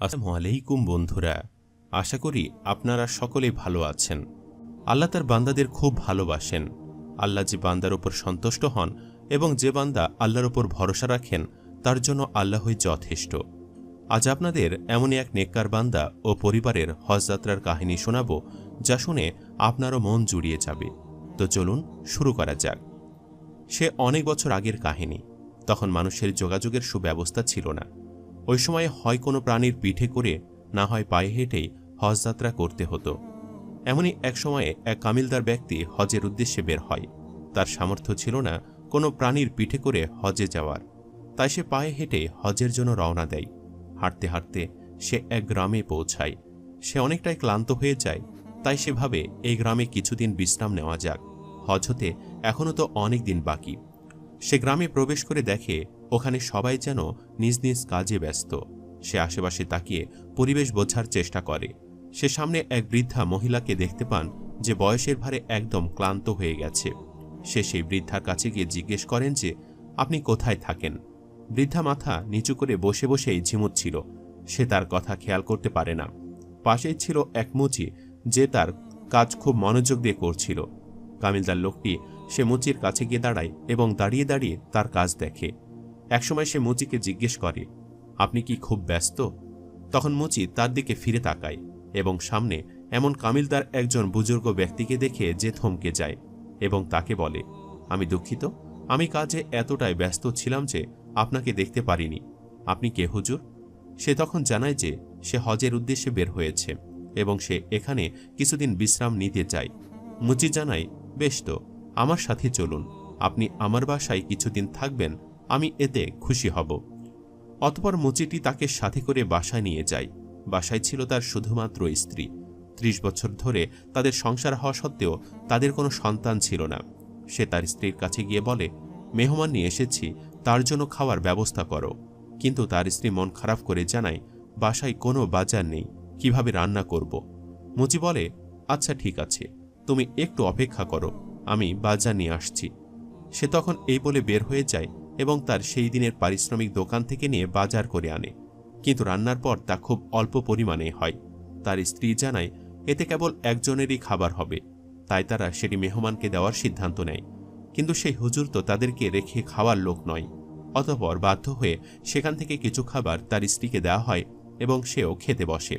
আসসালামু আলাইকুম বন্ধুরা। আশা করি আপনারা সকলেই ভালো আছেন। আল্লাহ তার বান্দাদের খুব ভালোবাসেন। আল্লাহ যে বান্দার উপর সন্তুষ্ট হন এবং যে বান্দা আল্লাহর উপর ভরসা রাখেন, তার জন্য আল্লাহই যথেষ্ট। আজ আপনাদের এমনই এক নেককার বান্দা ও পরিবারের হজযাত্রার কাহিনী শোনাব, যা শুনে আপনারও মন জুড়িয়ে যাবে। তো চলুন শুরু করা যাক। সে অনেক বছর আগের কাহিনী। তখন মানুষের যোগাযোগের সুব্যবস্থা ছিল না। ওই সময় হয় কোনো প্রাণীর পিঠে করে, না হয় পায়ে হেঁটেই হজযাত্রা করতে হতো। এমনই এক সময়ে এক কামিলদার ব্যক্তি হজের উদ্দেশ্যে বের হয়। তার সামর্থ্য ছিল না কোনো প্রাণীর পিঠে করে হজে যাওয়ার। তাই সে পায়ে হেঁটে হজের জন্য রওনা দেয়। হাঁটতে হাঁটতে সে এক গ্রামে পৌঁছায়। সে অনেকটাই ক্লান্ত হয়ে যায়। তাই সে ভাবে, এই গ্রামে কিছুদিন বিশ্রাম নেওয়া যাক। হজ হতে এখনও তো অনেক দিন বাকি। সে গ্রামে প্রবেশ করে দেখে ওখানে সবাই যেন নিজ নিজ কাজে ব্যস্ত। সে আশেপাশে তাকিয়ে পরিবেশ বোঝার চেষ্টা করে। সে সামনে এক বৃদ্ধা মহিলাকে দেখতে পান যে বয়সের ভারে একদম ক্লান্ত হয়ে গেছে। সে সেই বৃদ্ধার কাছে গিয়ে জিজ্ঞেস করেন যে, আপনি কোথায় থাকেন? বৃদ্ধা মাথা নিচু করে বসে বসেই ঝিমুচ্ছিল সে তার কথা খেয়াল করতে পারে না। পাশেই ছিল এক মুচি যে তার কাজ খুব মনোযোগ দিয়ে করছিল। কামিলদার লোকটি সে মুচির কাছে গিয়ে দাঁড়ায় এবং দাঁড়িয়ে দাঁড়িয়ে তার কাজ দেখে। একসময় সে মুচিকে জিজ্ঞেস করে, আপনি কি খুব ব্যস্ত? তখন মুচি তার দিকে ফিরে তাকায় এবং সামনে এমন কামিলদার একজন বুজুর্গ ব্যক্তিকে দেখে যে থমকে যায় এবং তাকে বলে, আমি দুঃখিত, আমি কাজে এতটাই ব্যস্ত ছিলাম যে আপনাকে দেখতে পারিনি। আপনি কে, হুজুর? সে তখন জানায় যে সে হজের উদ্দেশ্যে বের হয়েছে এবং সে এখানে কিছুদিন বিশ্রাম নিতে চায়। মুচি জানায়, বেশ তো, আমার সাথে চলুন, আপনি আমার বাসায় কিছুদিন থাকবেন আমি এতে খুশি হব। অতপর মুচিটি তাকে সাথে করে বাসায় নিয়ে যায়। বাসায় ছিল তার শুধুমাত্র স্ত্রী। ত্রিশ বছর ধরে তাদের সংসার হওয়া সত্ত্বেও তাদের কোনো সন্তান ছিল না। সে তার স্ত্রীর কাছে গিয়ে বলে, মেহমান নিয়ে এসেছি, তার জন্য খাওয়ার ব্যবস্থা করো। কিন্তু তার স্ত্রী মন খারাপ করে জানায়, বাসায় কোনো বাজার নেই, কীভাবে রান্না করব? মুচি বলে আচ্ছা ঠিক আছে, তুমি একটু অপেক্ষা করো, আমি বাজার নিয়ে আসছি। সে তখন এই বলে বের হয়ে যায় এবং তার সেই দিনের পারিশ্রমিক দোকান থেকে নিয়ে বাজার করে আনে। কিন্তু রান্নার পর তা খুব অল্প পরিমাণে হয়। তার স্ত্রী জানায়, এতে কেবল একজনেরই খাবার হবে। তাই তারা সেটি মেহমানকে দেওয়ার সিদ্ধান্ত নেয়। কিন্তু সেই হুজুর তো তাদেরকে রেখে খাওয়ার লোক নয়। অতপর বাধ্য হয়ে সেখান থেকে কিছু খাবার তার স্ত্রীকে দেওয়া হয় এবং সেও খেতে বসে।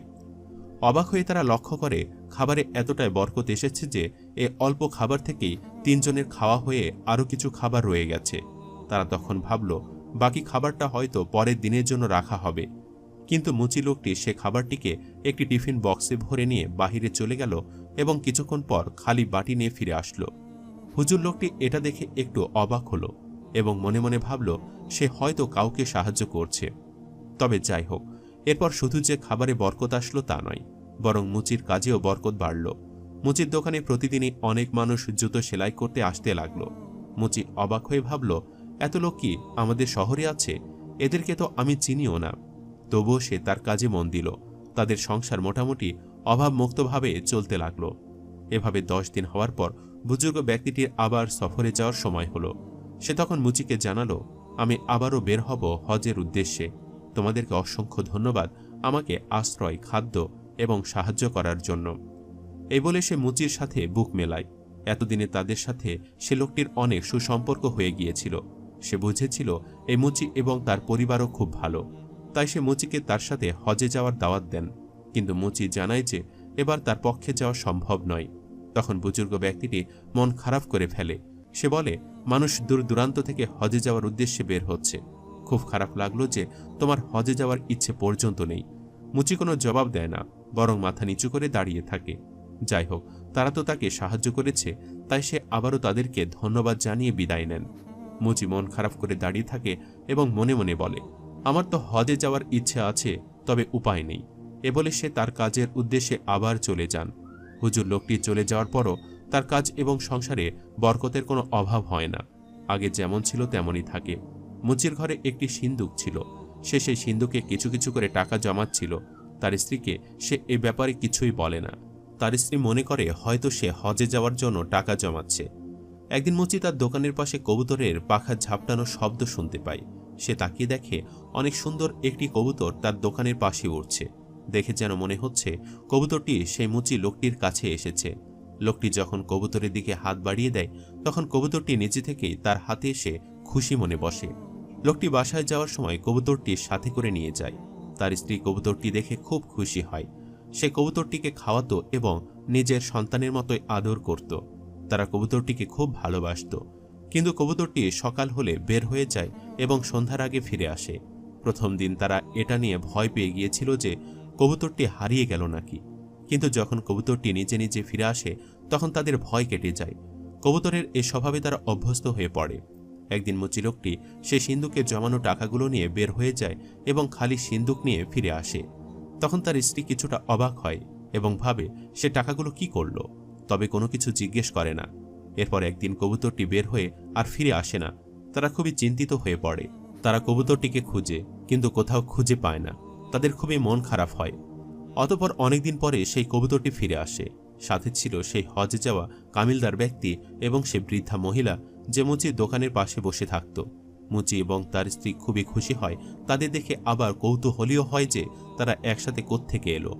অবাক হয়ে তারা লক্ষ্য করে, খাবারে এতটাই বরকত এসেছে যে, এ অল্প খাবার থেকেই তিনজনের খাওয়া হয়ে আরও কিছু খাবার রয়ে গেছে। তারা তখন ভাবল, বাকি খাবারটা হয়তো পরের দিনের জন্য রাখা হবে। কিন্তু মুচি লোকটি সে খাবারটিকে একটি টিফিন বক্সে ভরে নিয়ে বাহিরে চলে গেল এবং কিছুক্ষণ পর খালি বাটি নিয়ে ফিরে আসলো। হুজুর লোকটি এটা দেখে একটু অবাক হলো এবং মনে মনে ভাবল, সে হয়তো কাউকে সাহায্য করছে। তবে যাই হোক, এরপর শুধু যে খাবারে বরকত আসলো তা নয়, বরং মুচির কাজেও বরকত বাড়ল। মুচির দোকানে প্রতিদিনই অনেক মানুষ জুতো সেলাই করতে আসতে লাগল। মুচি অবাক হয়ে ভাবল এত লোক কি আমাদের শহরে আছে? এদেরকে তো আমি চিনিও না। তবুও সে তার কাজে মন দিল। তাদের সংসার মোটামুটি অভাবমুক্তভাবে চলতে লাগল। এভাবে দশ দিন হওয়ার পর বুজুর্গ ব্যক্তিটির আবার সফরে যাওয়ার সময় হলো। সে তখন মুচিকে জানালো, আমি আবারও বের হব হজের উদ্দেশ্যে। তোমাদেরকে অসংখ্য ধন্যবাদ আমাকে আশ্রয়, খাদ্য এবং সাহায্য করার জন্য এই বলে সে মুচির সাথে বুক মেলায়। এতদিনে তাদের সাথে সে লোকটির অনেক সুসম্পর্ক হয়ে গিয়েছিল। সে বুঝেছিল এই মুচি এবং তার পরিবারও খুব ভালো। তাই সে মুচিকে তার সাথে হজে যাওয়ার দাওয়াত দেন। কিন্তু মুচি জানায় যে এবার তার পক্ষে যাওয়া সম্ভব নয়। তখন বুজুর্গ ব্যক্তিটি মন খারাপ করে ফেলে। সে বলে, মানুষ দূর দূরান্ত থেকে হজে যাওয়ার উদ্দেশ্যে বের হচ্ছে। খুব খারাপ লাগল যে তোমার হজে যাওয়ার ইচ্ছে পর্যন্ত নেই। মুচি কোনো জবাব দেয় না, বরং মাথা নিচু করে দাঁড়িয়ে থাকে। যাই হোক, তারা তো তাকে সাহায্য করেছে, তাই সে আবারও তাদেরকে ধন্যবাদ জানিয়ে বিদায় নেন। মুচি মন খারাপ করে দাঁড়িয়ে থাকে এবং মনে মনে বলে, আমার তো হজে যাওয়ার ইচ্ছে আছে, তবে উপায় নেই। এ বলে সে তার কাজের উদ্দেশ্যে আবার চলে যান। হুজুর লোকটি চলে যাওয়ার পরও তার কাজ এবং সংসারে বরকতের কোনো অভাব হয় না। আগে যেমন ছিল, তেমনই থাকে। মুচির ঘরে একটি সিন্দুক ছিল। সে সেই সিন্ধুকে কিছু কিছু করে টাকা জমাচ্ছিল। তার স্ত্রীকে সে এ ব্যাপারে কিছুই বলে না। তার স্ত্রী মনে করে, হয়তো সে হজে যাওয়ার জন্য টাকা জমাচ্ছে। একদিন মুচি তার দোকানের পাশে কবুতরের পাখা ঝাপটানো শব্দ শুনতে পায় সে তাকিয়ে দেখে অনেক সুন্দর একটি কবুতর তার দোকানের পাশে উঠছে দেখে যেন মনে হচ্ছে কবুতরটি সেই মুচি লোকটির কাছে এসেছে। লোকটি যখন কবুতরের দিকে হাত বাড়িয়ে দেয়, তখন কবুতরটি নিচে থেকেই তার হাতে এসে খুশি মনে বসে। লোকটি বাসায় যাওয়ার সময় কবুতরটি সাথে করে নিয়ে যায়। তার স্ত্রী কবুতরটি দেখে খুব খুশি হয়। সে কবুতরটিকে খাওয়াতো এবং নিজের সন্তানের মতোই আদর করত। তারা কবুতরটিকে খুব ভালোবাসত। কিন্তু কবুতরটি সকাল হলে বের হয়ে যায় এবং সন্ধ্যার আগে ফিরে আসে। প্রথম দিন তারা এটা নিয়ে ভয় পেয়ে গিয়েছিল যে কবুতরটি হারিয়ে গেল নাকি। কিন্তু যখন কবুতরটি নিজে নিজে ফিরে আসে, তখন তাদের ভয় কেটে যায়। কবুতরের এ স্বভাবে তারা অভ্যস্ত হয়ে পড়ে। একদিন মুচি লোকটি সে সিন্ধুকে জমানো টাকাগুলো নিয়ে বের হয়ে যায় এবং খালি সিন্ধুক নিয়ে ফিরে আসে। তখন তার স্ত্রী কিছুটা অবাক হয় এবং ভাবে, সে টাকাগুলো কি করল? তবে কোনো কিছু জিজ্ঞেস করে না। এরপর একদিন কবুতরটি বের হয়ে আর ফিরে আসে না। তারা খুবই চিন্তিত হয়ে পড়ে। তারা কবুতরটিকে খুঁজে, কিন্তু কোথাও খুঁজে পায় না। তাদের খুবই মন খারাপ হয়। অতপর অনেকদিন পরে সেই কবুতরটি ফিরে আসে। সাথে ছিল সেই হজে যাওয়া কামিলদার ব্যক্তি এবং সে বৃদ্ধা মহিলা যে মুচির দোকানের পাশে বসে থাকত। মুচি এবং তার স্ত্রী খুবই খুশি হয়। তাদের দেখে আবার কৌতূহলীয় হয় যে তারা একসাথে কোত্থেকে এলো।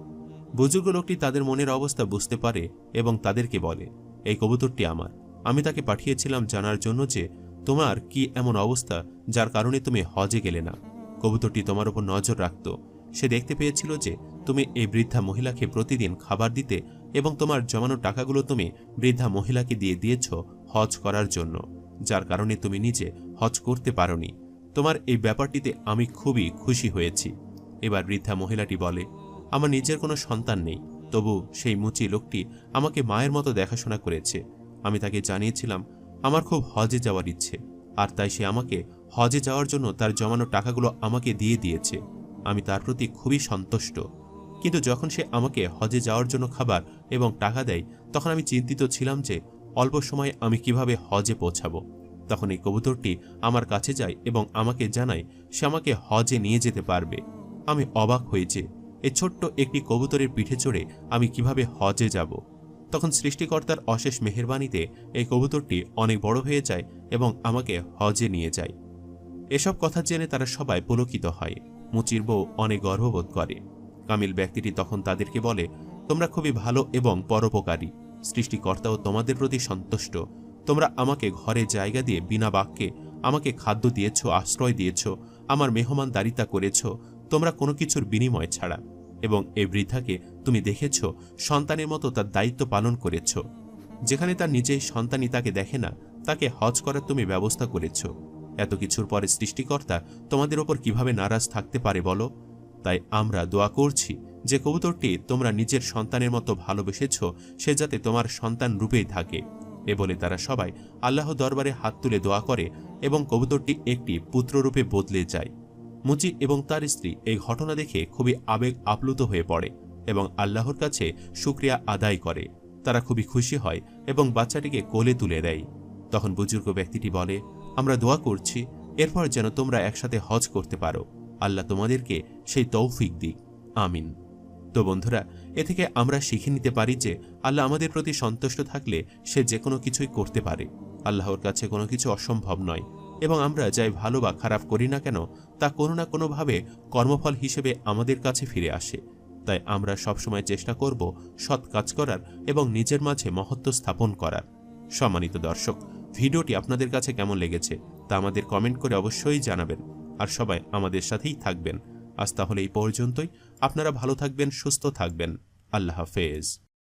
বুজুর্গ লোকটি তাদের মনের অবস্থা বুঝতে পারে এবং তাদেরকে বলে, এই কবুতরটি আমার। আমি তাকে পাঠিয়েছিলাম জানার জন্য যে তোমার কি এমন অবস্থা যার কারণে তুমি হজে গেলে না। কবুতরটি তোমার উপর নজর রাখত। সে দেখতে পেয়েছিল যে তুমি এই বৃদ্ধা মহিলাকে প্রতিদিন খাবার দিতে এবং তোমার জমানো টাকাগুলো তুমি বৃদ্ধা মহিলাকে দিয়ে দিয়েছ হজ করার জন্য, যার কারণে তুমি নিজে হজ করতে পারোনি। তোমার এই ব্যাপারটিতে আমি খুবই খুশি হয়েছি। এবার বৃদ্ধা মহিলাটি বলে আমার নিজের কোনো সন্তান নেই। তবু সেই মুচি লোকটি আমাকে মায়ের মতো দেখাশোনা করেছে। আমি তাকে জানিয়েছিলাম, আমার খুব হজে যাওয়ার ইচ্ছে। আর তাই সে আমাকে হজে যাওয়ার জন্য তার জমানো টাকাগুলো আমাকে দিয়ে দিয়েছে। আমি তার প্রতি খুবই সন্তুষ্ট। কিন্তু যখন সে আমাকে হজে যাওয়ার জন্য খাবার এবং টাকা দেয়, তখন আমি চিন্তিত ছিলাম যে অল্প সময়ে আমি কীভাবে হজে পৌঁছাবো। তখন এই কবুতরটি আমার কাছে যায় এবং আমাকে জানায়, সে আমাকে হজে নিয়ে যেতে পারবে। আমি অবাক হয়েছে এই ছোট্ট একটি কবুতরের পিঠে চড়ে আমি কীভাবে হজে যাব? তখন সৃষ্টিকর্তার অশেষ মেহেরবানিতে এই কবুতরটি অনেক বড় হয়ে যায় এবং আমাকে হজে নিয়ে যায়। এসব কথা জেনে তারা সবাই পুলকিত হয়। মুচির বউ অনেক গর্ববোধ করে। কামিল ব্যক্তিটি তখন তাদেরকে বলে, তোমরা খুবই ভালো এবং পরোপকারী। সৃষ্টিকর্তাও তোমাদের প্রতি সন্তুষ্ট। তোমরা আমাকে ঘরে জায়গা দিয়ে বিনা বাক্যে আমাকে খাদ্য দিয়েছ, আশ্রয় দিয়েছ, আমার মেহমানদারিতা করেছ তোমরা কোনো কিছুর বিনিময় ছাড়া, এবং এই বৃদ্ধাকে তুমি দেখেছ, সন্তানের মতো তার দায়িত্ব পালন করেছ। যেখানে তার নিজেই সন্তানই তাকে দেখে না, তাকে হজ করার তুমি ব্যবস্থা করেছ। এত কিছুর পরে সৃষ্টিকর্তা তোমাদের ওপর কীভাবে নারাজ থাকতে পারে বলো? তাই আমরা দোয়া করছি যে কবুতরটি তোমরা নিজের সন্তানের মতো ভালোবেসেছ, সে যাতে তোমার সন্তান রূপেই থাকে। এ বলে তারা সবাই আল্লাহ দরবারে হাত তুলে দোয়া করে, এবং কবুতরটি একটি পুত্ররূপে বদলে যায়। মুচি এবং তার স্ত্রী এই ঘটনা দেখে খুবই আবেগ আপ্লুত হয়ে পড়ে এবং আল্লাহর কাছে শুক্রিয়া আদায় করে। তারা খুবই খুশি হয় এবং বাচ্চাটিকে কোলে তুলে দেয়। তখন বুজুর্গ ব্যক্তিটি বলে, আমরা দোয়া করছি, এরপর যেন তোমরা একসাথে হজ করতে পারো। আল্লাহ তোমাদেরকে সেই তৌফিক দিক। আমিন। তো বন্ধুরা, এ থেকে আমরা শিখে নিতে পারি যে আল্লাহ আমাদের প্রতি সন্তুষ্ট থাকলে সে যে কোনো কিছুই করতে পারে। আল্লাহর কাছে কোনো কিছু অসম্ভব নয়। এবং আমরা যাই ভালো বা খারাপ করি না কেন, তা কোনো না কোনোভাবে কর্মফল হিসেবে আমাদের কাছে ফিরে আসে। তাই আমরা সবসময় চেষ্টা করব সৎ কাজ করার এবং নিজের মাঝে মহত্ব স্থাপন করার। সম্মানিত দর্শক, ভিডিওটি আপনাদের কাছে কেমন লেগেছে তা আমাদের কমেন্ট করে অবশ্যই জানাবেন। আর সবাই আমাদের সাথেই থাকবেন। আজ তাহলে এই পর্যন্তই। আপনারা ভালো থাকবেন, সুস্থ থাকবেন। আল্লাহ হাফেজ।